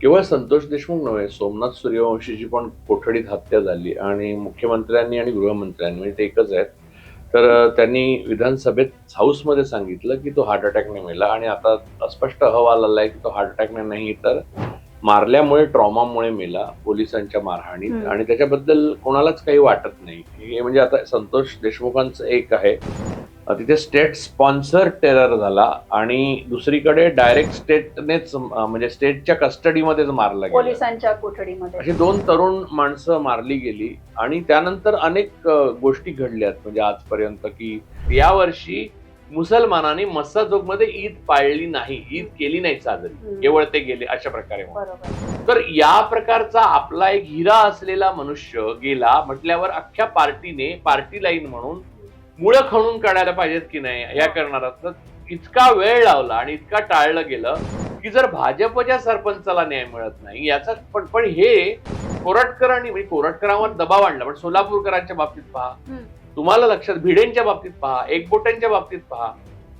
केवळ संतोष देशमुख नव्हे सोमनाथ सूर्यवंशीची पण कोठडीत हत्या झाली आणि मुख्यमंत्र्यांनी आणि गृहमंत्र्यांनी म्हणजे ते एकच आहेत. तर त्यांनी विधानसभेत हाऊसमध्ये सांगितलं की तो हार्ट अटॅकने मेला आणि आता स्पष्ट अहवाल आलाय की तो हार्ट अटॅकने नाही तर मारल्यामुळे ट्रॉमामुळे मेला पोलिसांच्या मारहाणीत. आणि त्याच्याबद्दल कोणालाच काही वाटत नाही. हे म्हणजे आता संतोष देशमुखांचं एक आहे. तिथे स्टेट स्पॉन्सर टेरर झाला आणि दुसरीकडे डायरेक्ट स्टेटनेच म्हणजे स्टेटच्या कस्टडीमध्येच मारला गेला. पोलिसांच्या कोठडीमध्ये. अशी दोन तरुण माणसं मारली गेली आणि त्यानंतर अनेक गोष्टी घडल्यात. म्हणजे आजपर्यंत की यावर्षी मुसलमानांनी मस्साजोगमध्ये ईद पाळली नाही. ईद केली नाही साजरी. केवळ ते गेले अशा प्रकारे तर या प्रकारचा आपला एक हिरा असलेला मनुष्य गेला म्हटल्यावर अख्ख्या पार्टीने पार्टी लाईन म्हणून मुळं खणून काढायला पाहिजेत की नाही या करणारा. तर इतका वेळ लावला आणि इतका टाळलं गेलं की जर भाजपच्या सरपंचाला न्याय मिळत नाही याचा पण पण हे कोरटकरांनी म्हणजे कोरटकरांवर दबाव आणला पण सोलापूरकरांच्या बाबतीत पहा. तुम्हाला लक्षात भिडेंच्या बाबतीत पहा एकबोट्यांच्या बाबतीत पहा.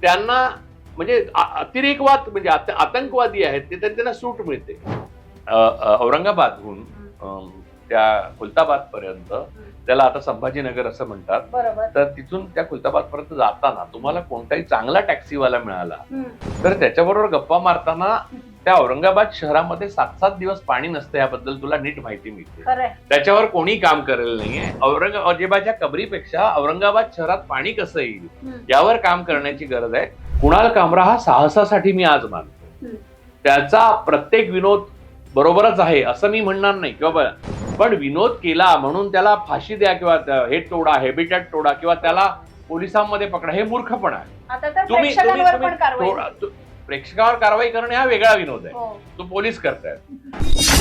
त्यांना म्हणजे अतिरेकवाद म्हणजे आत- आतंकवादी आहेत ते त्यांना सूट मिळते. औरंगाबादहून त्या खुलताबाद पर्यंत त्याला आता संभाजीनगर असं म्हणतात. तर तिथून त्या खुलताबाद पर्यंत जाताना तुम्हाला कोणताही चांगला टॅक्सीवाला मिळाला. तर त्याच्याबरोबर गप्पा मारताना त्या औरंगाबाद शहरामध्ये सात सात दिवस पाणी नसतं याबद्दल तुला नीट माहिती मिळते. त्याच्यावर कोणी काम करेल नाहीये. औरंगाबादच्या कबरीपेक्षा औरंगाबाद शहरात पाणी कसं येईल. यावर काम करण्याची गरज आहे. कुणाल कामरा हा साहसासाठी मी आज मानतो. त्याचा प्रत्येक विनोद बरोबरच आहे असं मी म्हणणार नाही. किंवा पण विनोद केला म्हणून त्याला फाशी द्या किंवा हे तोडा हेबिटॅट तोडा किंवा त्याला पोलिसांमध्ये पकडा हे मूर्खपणा आहे. कारवाई. प्रेक्षकावर कारवाई करणे हा वेगळा विनोद आहे. हो. तो पोलीस करतायत.